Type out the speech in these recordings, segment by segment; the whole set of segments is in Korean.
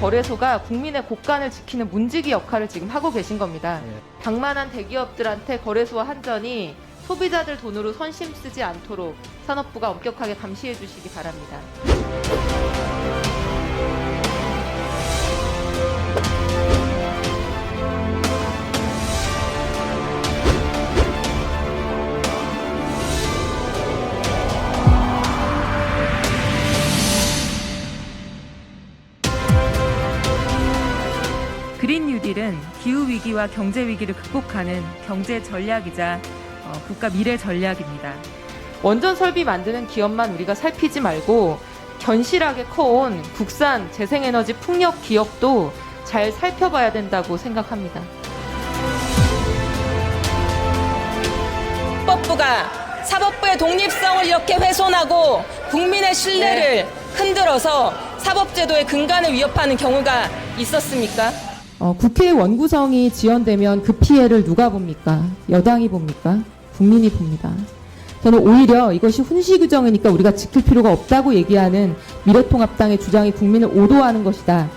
거래소가 국민의 곳간을 지키는 문지기 역할을 지금 하고 계신 겁니다. 네. 방만한 대기업들한테 거래소와 한전이 소비자들 돈으로 선심 쓰지 않도록 산업부가 엄격하게 감시해 주시기 바랍니다. 그린 뉴딜은 기후 위기와 경제 위기를 극복하는 경제 전략이자 어, 국가 미래 전략입니다. 원전 설비 만드는 기업만 우리가 살피지 말고 견실하게 커온 국산 재생에너지 풍력 기업도 잘 살펴봐야 된다고 생각합니다. 사법부가 사법부의 독립성을 이렇게 훼손하고 국민의 신뢰를 흔들어서 사법제도의 근간을 위협하는 경우가 있었습니까? 어, 국회 원구성이 지연되면 그 피해를 누가 봅니까? 여당이 봅니까? 국민이 봅니다. 저는 오히려 이것이 훈시 규정이니까 우리가 지킬 필요가 없다고 얘기하는 미래통합당의 주장이 국민을 오도하는 것이다.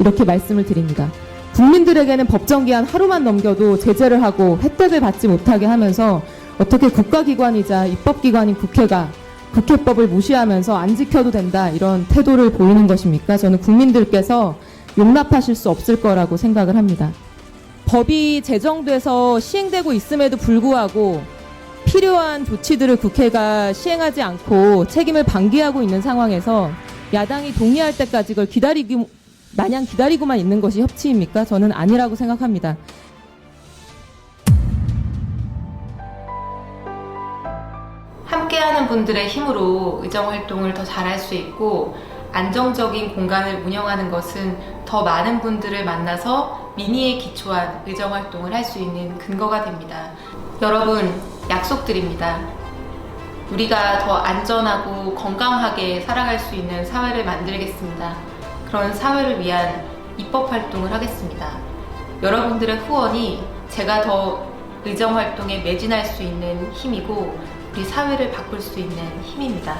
이렇게 말씀을 드립니다. 국민들에게는 법정 기한 하루만 넘겨도 제재를 하고 혜택을 받지 못하게 하면서 어떻게 국가기관이자 입법기관인 국회가 국회법을 무시하면서 안 지켜도 된다 이런 태도를 보이는 것입니까? 저는 국민들께서 용납하실 수 없을 거라고 생각을 합니다. 법이 제정돼서 시행되고 있음에도 불구하고 필요한 조치들을 국회가 시행하지 않고 책임을 방기하고 있는 상황에서 야당이 동의할 때까지 그걸 기다리기 마냥 기다리고만 있는 것이 협치입니까? 저는 아니라고 생각합니다. 함께하는 분들의 힘으로 의정 활동을 더 잘할 수 있고 안정적인 공간을 운영하는 것은 더 많은 분들을 만나서 민의에 기초한 의정 활동을 할 수 있는 근거가 됩니다. 여러분 약속드립니다. 우리가 더 안전하고 건강하게 살아갈 수 있는 사회를 만들겠습니다. 그런 사회를 위한 입법 활동을 하겠습니다. 여러분들의 후원이 제가 더 의정 활동에 매진할 수 있는 힘이고 우리 사회를 바꿀 수 있는 힘입니다.